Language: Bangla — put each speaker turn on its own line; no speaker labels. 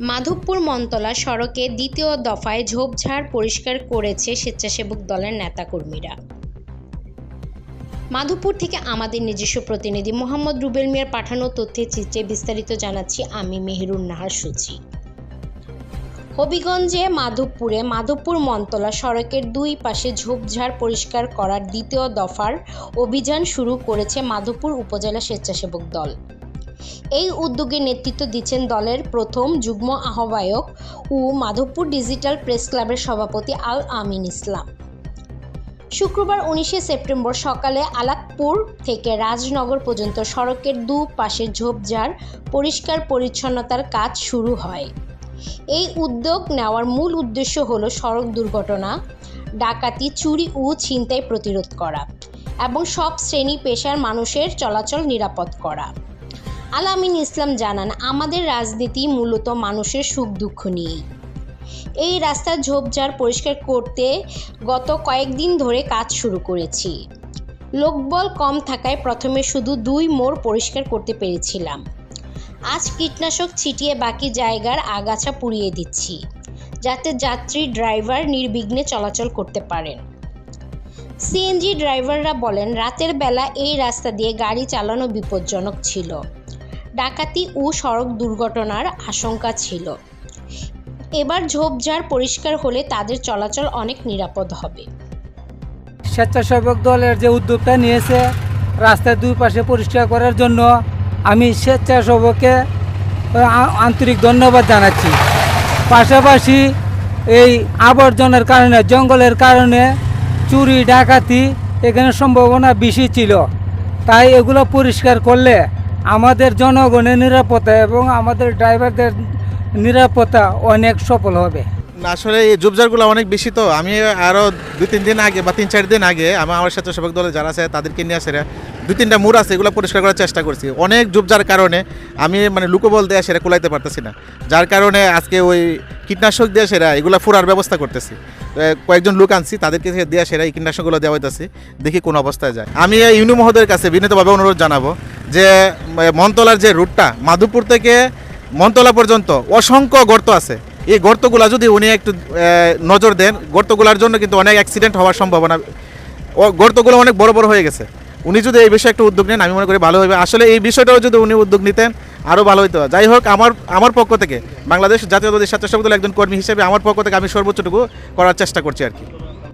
মাধবপুর মন্তলা সড়কে দ্বিতীয় দফায় ঝোপঝাড় পরিষ্কার করেছে স্বেচ্ছাসেবক দলের নেতাকর্মীরা। মাধবপুর থেকে আমাদের নিজস্ব প্রতিনিধি মোহাম্মদ রুবেল মিয়ার পাঠানো তথ্যের চিত্রে বিস্তারিত জানাচ্ছি আমি মেহেরুন নাহার সূচি। হবিগঞ্জে মাধবপুরে মাধবপুর মন্তলা সড়কের দুই পাশে ঝোপঝাড় পরিষ্কার করার দ্বিতীয় দফার অভিযান শুরু করেছে মাধবপুর উপজেলা স্বেচ্ছাসেবক দল। এই উদ্যোগে নেতৃত্ব দিচ্ছেন দলের প্রথম যুগ্ম আহ্বায়ক ও মাধবপুর ডিজিটাল প্রেস ক্লাবের সভাপতি আল আমিন ইসলাম। শুক্রবার উনিশে সেপ্টেম্বর সকালে আলাকপুর থেকে রাজনগর পর্যন্ত সড়কের দু পাশে ঝোপঝাড় পরিষ্কার পরিচ্ছন্নতার কাজ শুরু হয়। এই উদ্যোগ নেওয়ার মূল উদ্দেশ্য হল সড়ক দুর্ঘটনা, ডাকাতি, চুরি ও ছিনতাই প্রতিরোধ করা এবং সব শ্রেণি পেশার মানুষের চলাচল নিরাপদ করা। আলামিন ইসলাম জানান, আমাদের রাজনীতি মূলত মানুষের সুখ দুঃখ নিয়েই। এই রাস্তার ঝোপঝাড় পরিষ্কার করতে গত কয়েকদিন ধরে কাজ শুরু করেছি। লোকবল কম থাকায় প্রথমে শুধু দুই মোড় পরিষ্কার করতে পেরেছিলাম। আজ কীটনাশক ছিটিয়ে বাকি জায়গার আগাছা পুড়িয়ে দিচ্ছি, যাতে যাত্রী, ড্রাইভার নির্বিঘ্নে চলাচল করতে পারেন। সিএনজি ড্রাইভাররা বলেন, রাতের বেলা এই রাস্তা দিয়ে গাড়ি চালানো বিপজ্জনক ছিল। ডাকাতি ও সড়ক দুর্ঘটনার আশঙ্কা ছিল। এবার ঝোপঝাড় পরিষ্কার হলে তাদের চলাচল অনেক নিরাপদ হবে।
স্বেচ্ছাসেবক দলের যে উদ্যোগটা নিয়েছে, রাস্তার দুই পাশে পরিষ্কার করার জন্য আমি স্বেচ্ছাসেবককে আন্তরিক ধন্যবাদ জানাচ্ছি। পাশাপাশি এই আবর্জনার কারণে, জঙ্গলের কারণে চুরি, ডাকাতি এখানে সম্ভাবনা বেশি ছিল। তাই এগুলো পরিষ্কার করলে আমাদের জনগণের নিরাপত্তা এবং আমাদের ড্রাইভারদের নিরাপত্তা অনেক সফল হবে।
আসলে এই জুবজারগুলো অনেক বেশি তো। আমি আরও দু তিন দিন আগে বা তিন চার দিন আগে আমি আমার স্বেচ্ছাসেবক দলে যারা আছে, তাদেরকে নিয়ে আসে দু তিনটা মুড় আছে, এগুলো পরিষ্কার করার চেষ্টা করছি। অনেক জুবজার কারণে আমি মানে লুকোবল দিয়ে সেটা কুলাইতে পারতেছি না। যার কারণে আজকে ওই কীটনাশক দিয়ে সেরা এগুলো ফুরার ব্যবস্থা করতেছি। কয়েকজন লোক আনছি, তাদেরকে দিয়ে সেরা এই কীটনাশকগুলো দেওয়া হইতেছি। দেখি কোন অবস্থায় যায়। আমি ইউনি মহোদয়ের কাছে বিনীতভাবে অনুরোধ জানাব যে মনতলার যে রুটটা মাধুপুর থেকে মনতলা পর্যন্ত অসংখ্য গর্ত আছে। এই গর্তগুলা যদি উনি একটু নজর দেন, গর্তগুলার জন্য কিন্তু অনেক অ্যাক্সিডেন্ট হওয়ার সম্ভাবনা। গর্তগুলো অনেক বড় বড় হয়ে গেছে। উনি যদি এই বিষয়ে একটা উদ্যোগ নেন, আমি মনে করি ভালো হবে। আসলে এই বিষয়টাও যদি উনি উদ্যোগ নিতেন আরও ভালো হতো যাই হোক, আমার আমার পক্ষ থেকে, বাংলাদেশ জাতীয়তাবাদী দলের একজন কর্মী হিসেবে আমার পক্ষ থেকে আমি সর্বোচ্চটুকু করার চেষ্টা করছি আর কি।